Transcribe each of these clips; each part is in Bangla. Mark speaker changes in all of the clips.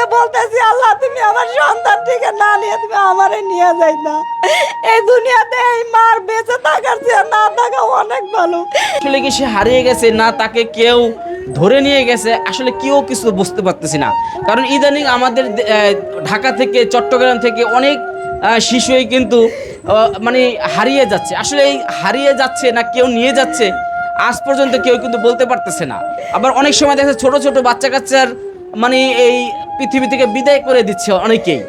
Speaker 1: কাছে বলতেছি, আল্লাহ, তুমি আমার সন্তানটিকে না নিয়ে তুমি আমারে নিয়ে যাই না। এই দুনিয়াতে এই মার বেঁচে থাকার চেয়ে না থাকা অনেক ভালো।
Speaker 2: আসলে কি সে হারিয়ে গেছে? না, তাকে কেউ ধরে নিয়ে গেছে? আসলে কেউ কিছু বুঝতে পারতেছি না। কারণ ইদানিং আমাদের ঢাকা থেকে, চট্টগ্রাম থেকে অনেক শিশুই কিন্তু মানে হারিয়ে যাচ্ছে। আসলে এই হারিয়ে যাচ্ছে না কেউ নিয়ে যাচ্ছে, আজ পর্যন্ত কেউ কিন্তু বলতে পারতেছে না। আবার অনেক সময় দেখা যাচ্ছে ছোট ছোট বাচ্চা কাচ্চার মানে এই পৃথিবী থেকে বিদায় করে দিচ্ছে অনেকেই।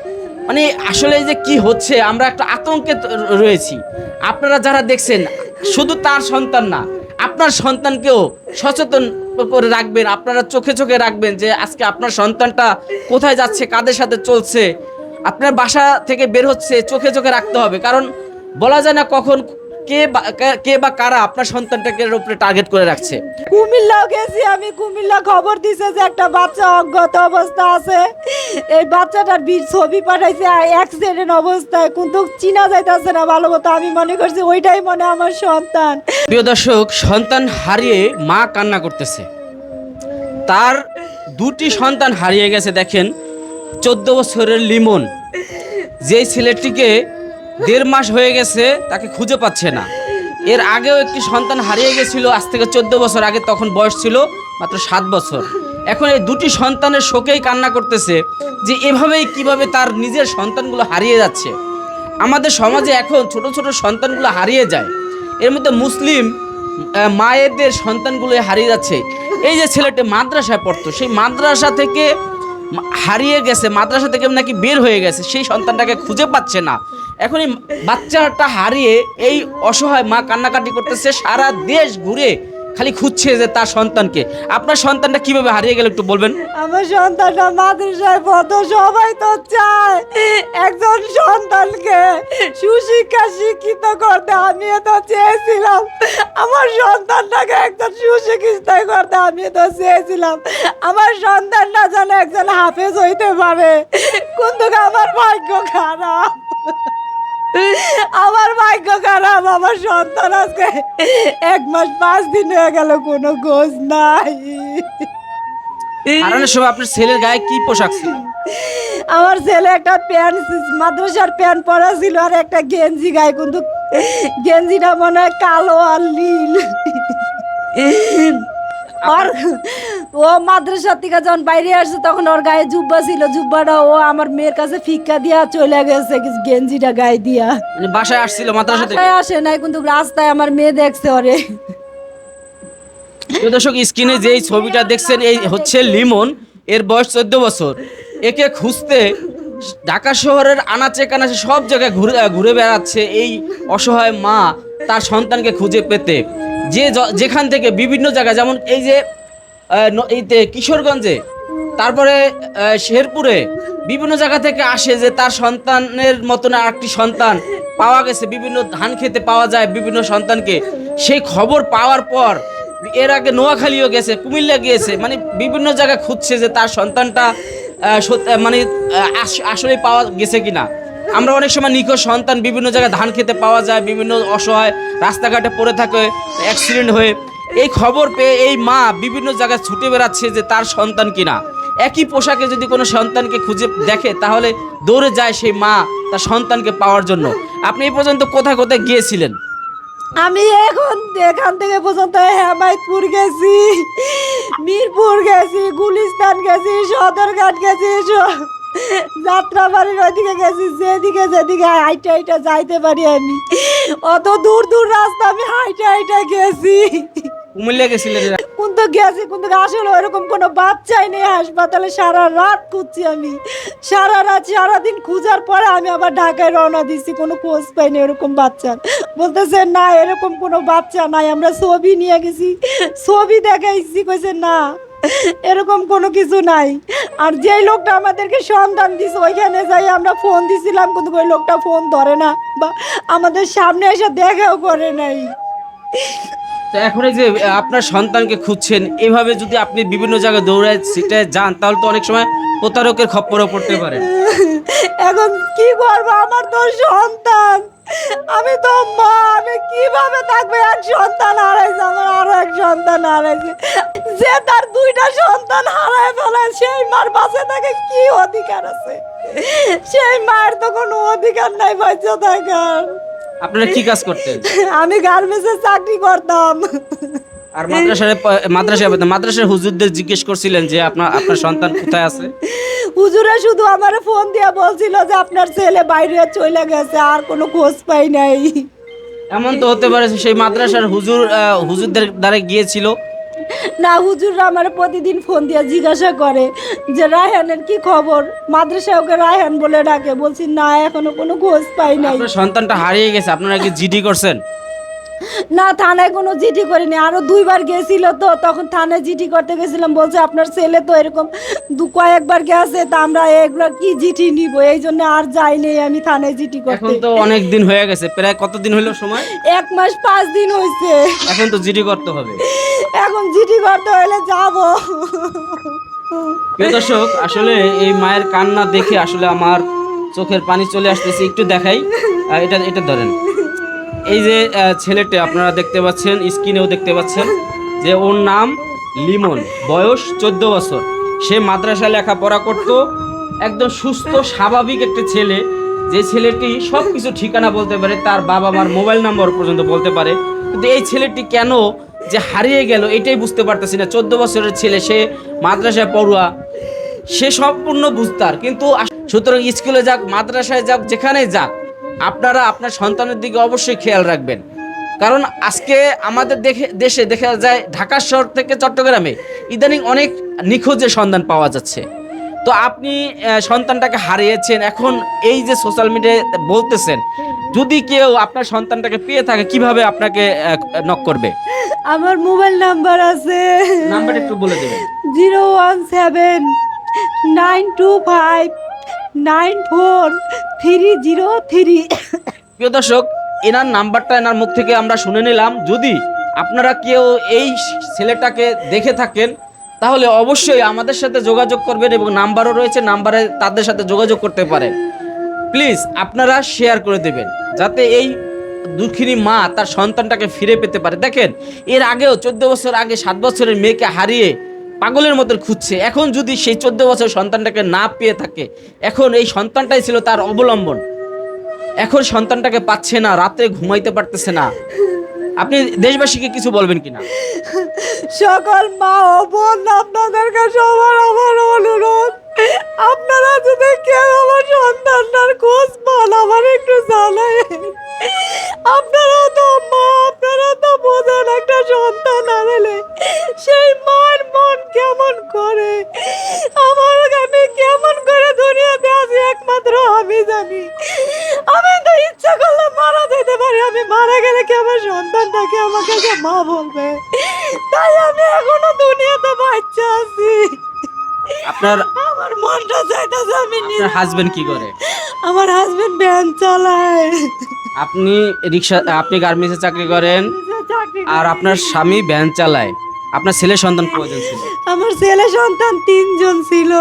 Speaker 2: মানে আসলে যে কি হচ্ছে, আমরা একটা আতঙ্কে রয়েছি। আপনারা যারা দেখছেন, শুধু তার সন্তান না, আপনার সন্তানকেও সচেতন করে রাখবেন। আপনারা চোখে চোখে রাখবেন যে আজকে আপনার সন্তানটা কোথায় যাচ্ছে, কাদের সাথে চলছে। আপনার বাসা থেকে বের হচ্ছে, চোখে চোখে রাখতে হবে। কারণ বলা যায় না কখন কে কে বা কারা আপনার সন্তানটাকে উপরে টার্গেট করে রাখছে?
Speaker 1: কুমিল্লাও গেছি আমি কুমিল্লা খবর দিছে যে একটা বাচ্চা অজ্ঞাত অবস্থা আছে। এই বাচ্চাটার বীর ছবি পাঠাইছে অ্যাক্সিডেন্ট অবস্থায় কিন্তু চিনা যাইতেছে না ভালো মতো। আমি মনে করছি ওইটাই মনে আমার সন্তান।
Speaker 2: প্রিয় দর্শক সন্তান হারিয়ে মা কান্না করতেছে। তার দুটি সন্তান হারিয়ে গেছে দেখেন চোদ্দ বছরের লিমন। যেই ছেলেটিকে দেড় মাস হয়ে গেছে, তাকে খুঁজে পাচ্ছে না। এর আগেও একটি সন্তান হারিয়ে গেছিল, আজ থেকে চোদ্দ বছর আগে, তখন বয়স ছিল মাত্র সাত বছর। এখন এই দুটি সন্তানের শোকেই কান্না করতেছে যে এভাবেই কীভাবে তার নিজের সন্তানগুলো হারিয়ে যাচ্ছে। আমাদের সমাজে এখন ছোট ছোট সন্তানগুলো হারিয়ে যায়। এর মধ্যে মুসলিম মায়েদের সন্তানগুলো হারিয়ে যাচ্ছে। এই যে ছেলেটি মাদ্রাসায় পড়তো, সেই মাদ্রাসা থেকে হারিয়ে গেছে, মাদ্রাসা থেকে নাকি বের হয়ে গেছে, সেই সন্তানটাকে খুঁজে পাচ্ছে না। এখনই বাচ্চাটা হারিয়ে এই অসহায় মা কান্নাকাটি করতেছে সারা দেশ ঘুরে। খালি খুঁজছে যে তার সন্তানকে। আপনার সন্তানটা কীভাবে হারিয়ে গেল একটু বলবেন?
Speaker 1: আমার সন্তানটা মাদ্রাসায় পড়তো, সবাই তো চায় একজন সন্তানকে সুশিক্ষা শিক্ষিত করতে। আমিও তো চেয়েছিলাম আমার সন্তানটাকে একজন সুশিক্ষিত করতে, আমিও তো চেয়েছিলাম আমার সন্তানটা যেন একজন হাফেজ হইতে পারে। কিন্তু আমার ভাগ্য খারাপ। আমার ভাগ্য খারাপ। আমার সন্তান আজকে এক মাস পাঁচ দিন হয়ে গেল কোনো খোঁজ নাই।
Speaker 2: হারানোর সময় আপনার ছেলের গায়ে কি পোশাক ছিল?
Speaker 1: আমার ছেলে একটা প্যান্ট মাদ্রাসার প্যান্ট পরা ছিল আর একটা গেঞ্জি গায়ে কিন্তু গেঞ্জিটা মনে হয় কালো আর নীল। আর ও মাদ্রাসা থেকে যখন বাইরে আসছে তখন ওর গায়ে জুব্বা ছিল। জুব্বাটা ও আমার মেয়ের কাছে ফিক্কা দিয়া চলে গেছে গেঞ্জিটা গায়ে দিয়া।
Speaker 2: মানে বাসায় আসছিল মাদ্রাসা থেকে?
Speaker 1: আসে নাই কিন্তু রাস্তায় আমার মেয়ে দেখছে ওরে।
Speaker 2: দর্শক স্ক্রিনে যে ছবিটা দেখছেন এই হচ্ছে লিমন এর বয়স চোদ্দ বছর। একে খুঁজতে ঢাকা শহরের আনাচে কানাচে সব জায়গায় ঘুরে ঘুরে বেড়াচ্ছে এই অসহায় মা তার সন্তানকে খুঁজে পেতে। যে যেখান থেকে বিভিন্ন জায়গায়, যেমন এই যে এইতে কিশোরগঞ্জে, তারপরে শেরপুরে বিভিন্ন জায়গা থেকে আসে যে তার সন্তানের মতন আরেকটি সন্তান পাওয়া গেছে, বিভিন্ন ধান খেতে পাওয়া যায় বিভিন্ন সন্তানকে। সেই খবর পাওয়ার পর, এর আগে নোয়াখালীও গেছে, কুমিল্লা গিয়েছে মানে বিভিন্ন জায়গায় খুঁজছে যে তার সন্তানটা মানে আসলে পাওয়া গেছে কিনা। আমরা অনেক সময় নিখোঁজ সন্তান বিভিন্ন জায়গায় ধান খেতে পাওয়া যায়, বিভিন্ন অসহায় রাস্তাঘাটে পড়ে থাকে অ্যাক্সিডেন্ট হয়ে। এই খবর পেয়ে এই মা বিভিন্ন জায়গায় ছুটে বেড়াচ্ছে যে তার সন্তান কিনা। একই পোশাকে যদি কোনো সন্তানকে খুঁজে দেখে, তাহলে দৌড়ে যায় সেই মা তার সন্তানকে পাওয়ার জন্য। আপনি এই পর্যন্ত কোথায় কোথায় গিয়েছিলেন?
Speaker 1: আমি এখন এখান থেকে পর্যন্ত হেমায়তপুর গেছি, মিরপুর গেছি, গুলিস্তান গেছি, সদরঘাট গেছি স- যাত্রাবাড়ির ওইদিকে গেছি যেদিকে যেদিকে হাইটে হাইটে যাইতে পারি আমি। অত দূর দূর রাস্তা আমি হাইটে হাইটে গেছি।
Speaker 2: কুমিল্লা গেছিলেন
Speaker 1: কিন্তু গেছি কিন্তু আসলে ওইরকম কোনো বাচ্চাই নেই হাসপাতালে সারা রাত খুঁজছি আমি। সারা রাত সারাদিন খুঁজার পরে আমি আবার ঢাকায় রওনা দিচ্ছি কোনো খোঁজ পাইনি এরকম বাচ্চা বলতেছে না এরকম কোনো বাচ্চা নাই আমরা ছবি নিয়ে গেছি। ছবি দেখাইছি কইছে না। এরকম কোনো কিছু নাই। আর যেই লোকটা আমাদেরকে সন্ধান দিছে ওইখানে যাই আমরা ফোন দিছিলাম কিন্তু ওই লোকটা ফোন ধরে না বা আমাদের সামনে এসে দেখাও করে নাই।
Speaker 2: তো এখন এই যে আপনার সন্তানকে খুঁজছেন এভাবে যদি আপনি বিভিন্ন জায়গায় দৌড়ায় সিটে যান তাহলে তো অনেক সময় প্রতারকের খপ্পরে পড়তে পারে।
Speaker 1: এখন কি করব? আমার তো সন্তান। আমি তো মা আমি কীভাবে থাকব? এক সন্তান হারাইছে আমার আরও এক সন্তান হারাইছে। যে তার দুইটা সন্তান হারায় ফেলে সেই মার বাসে থাকে কি অধিকার আছে? সেই মায়ের তো কোনো অধিকার নাই বাচ্চা থাকার
Speaker 2: আপনারা কি কাজ করতেন?
Speaker 1: আমি গার্মেন্টসে চাকরি করতাম।
Speaker 2: আর মাদ্রাসার মাদ্রাসা মাদ্রাসার হুজুরদের জিজ্ঞেস করছিলেন যে আপনার আপনার সন্তান কোথায় আছে?
Speaker 1: হুজুরা শুধু আমার ফোন দিয়ে বলছিল যে আপনার ছেলে বাইরে চলে গেছে আর কোনো খোঁজ পাই নাই।
Speaker 2: এমন তো হতে পারে সেই মাদ্রাসার হুজুর হুজুরদের দ্বারা গিয়েছিল।
Speaker 1: না হুজুররা আমার প্রতিদিন ফোন দিয়ে জিজ্ঞাসা করে যে রায়হানের কি খবর? মাদ্রাসা ওকে রায়হান বলে ডাকে। বলছি না এখনও কোনো খোঁজ পাই নাই।
Speaker 2: আপনার সন্তানটা হারিয়ে গেছে আপনারা কি জিডি করছেন?
Speaker 1: না থানায় কোনো চিঠি করিনি। আরও দুইবার গেছিল তো তখন থানায় চিঠি করতে গেছিলাম বলছে আপনার ছেলে তো এরকম দু কয়েকবার গেছে তা আমরা এগুলো কি চিঠি নিব? এই জন্য আর যাইনি আমি থানায় চিঠি
Speaker 2: এখন তো অনেক দিন হয়ে গেছে প্রায় কতদিন হলো সময়?
Speaker 1: এক মাস পাঁচ দিন হয়েছে
Speaker 2: এখন তো জিডি করতে হবে।
Speaker 1: এখন চিঠি করতে হলে যাব।
Speaker 2: প্রিয় দর্শক আসলে এই মায়ের কান্না দেখে আসলে আমার চোখের পানি চলে আসতেছে একটু দেখাই। এটা এটা ধরেন। এই যে ছেলেটি আপনারা দেখতে পাচ্ছেন, স্ক্রিনেও দেখতে পাচ্ছেন যে ওর নাম লিমন, বয়স চোদ্দ বছর। সে মাদ্রাসায় লেখাপড়া করত, একদম সুস্থ, স্বাভাবিক একটা ছেলে। যে ছেলেটি সব কিছু ঠিকানা বলতে পারে, তার বাবা মার মোবাইল নাম্বার পর্যন্ত বলতে পারে। কিন্তু এই ছেলেটি কেন যে হারিয়ে গেল, এটাই বুঝতে পারতেছি না। চোদ্দ বছরের ছেলে, সে মাদ্রাসায় পড়ুয়া, সে সম্পূর্ণ বুঝতার। কিন্তু সুতরাং স্কুলে যাক, মাদ্রাসায় যাক, যেখানেই যাক আপনারা আপনার সন্তানের দিকে অবশ্যই খেয়াল রাখবেন। কারণ আজকে আমাদের দেখে দেশে দেখা যায় ঢাকা শহর থেকে চট্টগ্রামে ইদানিং অনেক নিখোঁজের সন্ধান পাওয়া যাচ্ছে। তো আপনি সন্তানটাকে হারিয়েছেন এখন এই যে সোশ্যাল মিডিয়ায় বলতেছেন যদি কেউ আপনার সন্তানটাকে পেয়ে থাকে কীভাবে আপনাকে নক করবে?
Speaker 1: আমার মোবাইল নাম্বার আছে।
Speaker 2: নাম্বার একটু বলে দেবেন।
Speaker 1: Zero one seven nine two five nine four three zero three.
Speaker 2: প্রিয় দর্শক, এনার নাম্বারটা এনার মুখ থেকে আমরা শুনে নিলাম। যদি আপনারা কেউ এই ছেলেটাকে দেখে থাকেন, তাহলে অবশ্যই আমাদের সাথে যোগাযোগ করবেন এবং নাম্বারও রয়েছে, নাম্বারে তাদের সাথে যোগাযোগ করতে পারেন। প্লিজ, আপনারা শেয়ার করে দেবেন, যাতে এই দুঃখিনী মা তার সন্তানটাকে ফিরে পেতে পারে। দেখেন, এর আগেও, চোদ্দ বছর আগে, সাত বছরের মেয়েকে হারিয়ে পাগলের মতন খুঁজছে। এখন যদি সেই চোদ্দ বছর সন্তানটাকে না পেয়ে থাকে, এখন এই সন্তানটাই ছিল তার অবলম্বন। এখন সন্তানটাকে পাচ্ছে না, রাতে ঘুমাইতে পারতেছে না। আপনি দেশবাসীকে কিছু বলবেন কিনা?
Speaker 1: সকল মা ও বোন আপনাদের কাছে আমার আমার অনুরোধ, আপনারা যদি কেউ আমার সন্তানটার খোঁজ পান, আমার একটু জানাই আপনারা তো মা, আপনারা তো বোঝেন একটা সন্তান হারালে সেই কেমন করে। আমার আমি কেমন করে দুনিয়াতে আছি একমাত্র আমি জানি। আমি তো ইচ্ছা করলে মারা যেতে পারি। আমি মারা গেলে কি আমার সন্তানটাকে আমার কাছে মা বলবে? তাই আমি এখনও দুনিয়াতে বাচ্চা আছি।
Speaker 2: আপনার
Speaker 1: আমার মনটা চাইতেছে আমি
Speaker 2: আপনার হাজবেন্ড কি করে?
Speaker 1: আমার হাজবেন্ড ভ্যান চালায়।
Speaker 2: আপনি রিক্সা আপনি গার্মেন্টসে চাকরি করেন আর আপনার স্বামী ভ্যান চালায়। আপনার ছেলে সন্তান কয়জন ছিল?
Speaker 1: আমার ছেলে সন্তান তিনজন ছিল।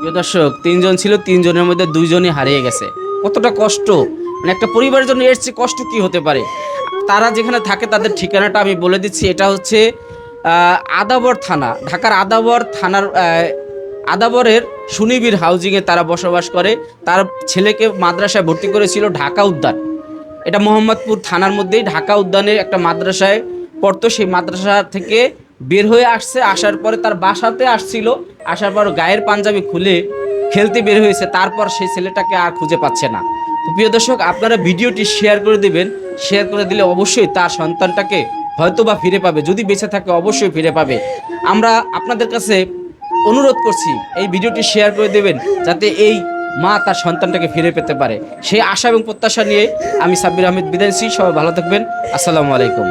Speaker 2: প্রিয় দর্শক তিনজন ছিল তিনজনের মধ্যে দুইজনই হারিয়ে গেছে। কতটা কষ্ট? মানে একটা পরিবারের জন্য এর চেয়ে কষ্ট কি হতে পারে? তারা যেখানে থাকে তাদের ঠিকানাটা আমি বলে দিচ্ছি। এটা হচ্ছে আদাবর থানা ঢাকার আদাবর থানার আদাবরের সুনিবির হাউজিংয়ে তারা বসবাস করে। তার ছেলেকে মাদ্রাসায় ভর্তি করেছিল ঢাকা উদ্যান। এটা মোহাম্মদপুর থানার মধ্যেই ঢাকা উদ্যানের একটা মাদ্রাসায় পড়তো সেই মাদ্রাসা থেকে বের হয়ে আসছে, আসার পরে তার বাসাতে আসছিল, আসার পর গায়ের পাঞ্জাবি খুলে খেলতে বের হয়েছে, তারপর সেই ছেলেটাকে আর খুঁজে পাচ্ছে না। তো প্রিয় দর্শক, আপনারা ভিডিওটি শেয়ার করে দিবেন শেয়ার করে দিলে অবশ্যই তার সন্তানটাকে হয়তো বা ফিরে পাবে, যদি বেঁচে থাকে অবশ্যই ফিরে পাবে। আমরা আপনাদের কাছে অনুরোধ করছি, এই ভিডিওটি শেয়ার করে দেবেন, যাতে এই মা তার সন্তানটাকে ফিরে পেতে পারে। সেই আশা এবং প্রত্যাশা নিয়ে আমি সাব্বির আহমেদ বিদায় সবাই ভালো থাকবেন, আসসালামু আলাইকুম।